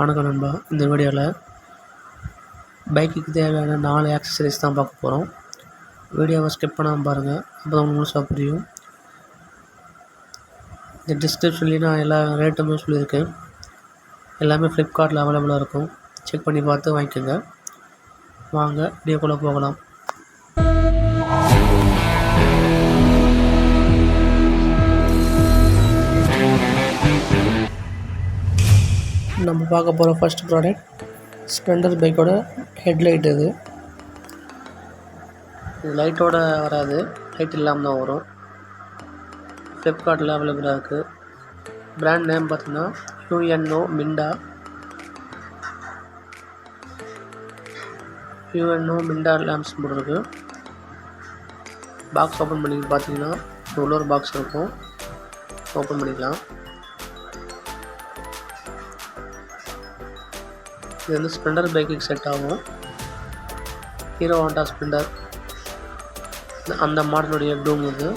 வணக்கம் நண்பா. இந்த வீடியோவில் பைக்குக்கு தேவையான நாலு ஆக்சசரிஸ் தான் பார்க்க போகிறோம் வீடியோவை ஸ்கிப் பண்ணாமல் பாருங்கள் அப்போ தான் முழுசாக புரியும். இந்த டிஸ்கிரிப்ஷன்லேயும் நான் எல்லா ரேட்டுமே சொல்லியிருக்கேன். எல்லாமே ஃப்ளிப்கார்ட்டில் அவைலபிளாக இருக்கும். செக் பண்ணி பார்த்து வாங்கிக்கோங்க. வாங்க வீடியோக்குள்ளே போகலாம். நம்ம பார்க்க போகிற ஃபஸ்ட் ப்ராடக்ட் ஸ்ப்ளெண்டர் பைக்கோட ஹெட்லைட் இது. இது லைட்டோட வராது. லைட் இல்லாமல் தான் வரும். ஃப்ளிப்கார்ட்டில் அவைலபிளாக இருக்குது பிராண்ட் நேம் பார்த்தீங்கன்னா UNO Minda UNO Minda lamps போட்டிருக்கு பாக்ஸ் ஓப்பன் பண்ணி பார்த்தீங்கன்னா உள்ள ஒரு பாக்ஸ் இருக்கும். ஓப்பன் பண்ணிக்கலாம். இது வந்து ஸ்ப்ளெண்டர் பைக்குக்கு செட் ஆகும். ஹீரோ ஹோண்டா ஸ்ப்ளெண்டர் அந்த மாடலுடைய டூம் இது.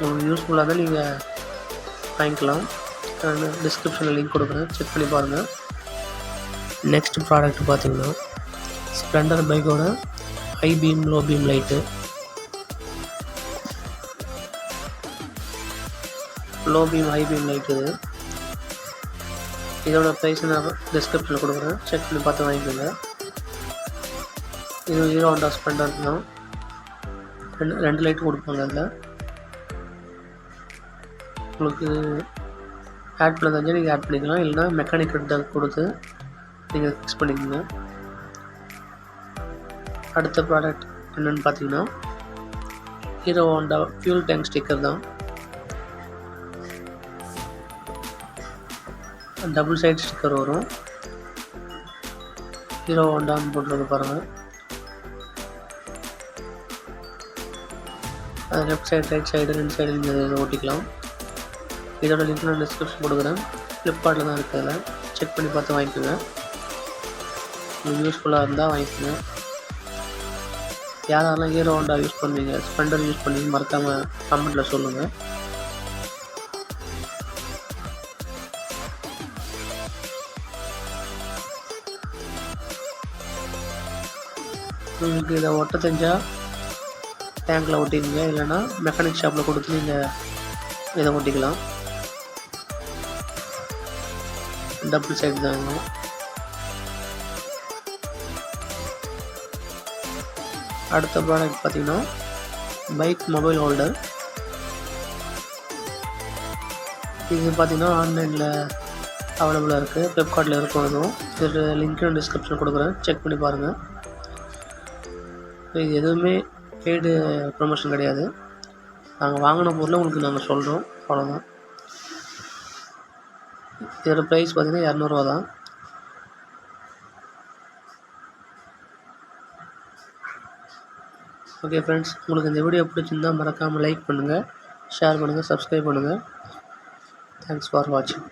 உங்களுக்கு யூஸ்ஃபுல்லாக தான் நீங்கள் வாங்கிக்கலாம். டிஸ்கிரிப்ஷனில் லிங்க் கொடுக்குறேன். செக் பண்ணி பாருங்கள் நெக்ஸ்ட் ப்ராடக்ட் பார்த்தீங்கன்னா ஸ்ப்ளெண்டர் பைக்கோட high beam low beam light low beam high beam light இது. இதோட ப்ரைஸ் நான் டிஸ்கிரிப்ஷனில் கொடுக்குறேன். செக் பண்ணி பார்த்து வாங்கிக்கோங்க. இது ஹீரோ ஹோண்டா ஸ்பெண்டர் தான் ரெண்டு ரெண்டு லைட் கொடுப்பாங்க அதில் உங்களுக்கு ஆட் பண்ண தெரிஞ்சால் நீங்கள் ஆட் பண்ணிக்கலாம். இல்லைனா மெக்கானிக் கிட்ட கொடுத்து நீங்கள் ஃபிக்ஸ் பண்ணிக்கோங்க. அடுத்த ப்ராடக்ட் என்னென்னு பார்த்தீங்கன்னா Hero Honda fuel tank sticker தான். டபுள் சைட் ஸ்டிக்கர் வரும். ஹீரோ ஹோண்டான்னு போட்டுருக்கு பாருங்கள் அது லெஃப்ட் சைடு ரைட் சைடு ரெண்டு சைடு நீங்கள் இதை ஓட்டிக்கலாம். இதோட லிங்க் நான் டிஸ்கிரிப்ஷன் கொடுக்குறேன் ஃப்ளிப்கார்ட்டில் தான் இருக்குது அதில். செக் பண்ணி பார்த்து வாங்கிக்கோங்க. உங்களுக்கு யூஸ்ஃபுல்லாக இருந்தால் வாங்கிக்கோங்க. யாரெல்லாம் ஹீரோ ஹோண்டா யூஸ் பண்ணுவீங்க? ஸ்பெண்டர் யூஸ் பண்ணி மறக்காமல் கமெண்ட்டில் சொல்லுங்கள் உங்களுக்கு இதை ஒட்ட தெரிஞ்சால் டேங்கில் ஒட்டிடுங்க. இல்லைன்னா மெக்கானிக் ஷாப்பில் கொடுத்து நீங்கள் இதை ஒட்டிக்கலாம். டபுள் சைடு தாங்க அடுத்த ப்ராடக்ட் பார்த்தீங்கன்னா பைக் மொபைல் ஹோல்டர் இது பார்த்தீங்கன்னா ஆன்லைனில் அவைலபிளாக இருக்குது ஃப்ளிப்கார்ட்டில் இருக்கும். அதுவும் இது லிங்க் டிஸ்கிரிப்ஷன் கொடுக்குறேன். செக் பண்ணி பாருங்கள் இது எதுவுமே பெய்டு ப்ரொமோஷன் கிடையாது. நாங்கள் வாங்கின பொருளை உங்களுக்கு நாங்கள் சொல்கிறோம் அவ்வளோதான் இதோட ப்ரைஸ் பார்த்திங்கன்னா இரநூறுவா தான். ஓகே ஃப்ரெண்ட்ஸ் உங்களுக்கு இந்த வீடியோ பிடிச்சிருந்தா மறக்காமல் லைக் பண்ணுங்கள் ஷேர் பண்ணுங்கள் சப்ஸ்கிரைப் பண்ணுங்கள் தேங்க்ஸ் ஃபார் வாட்சிங்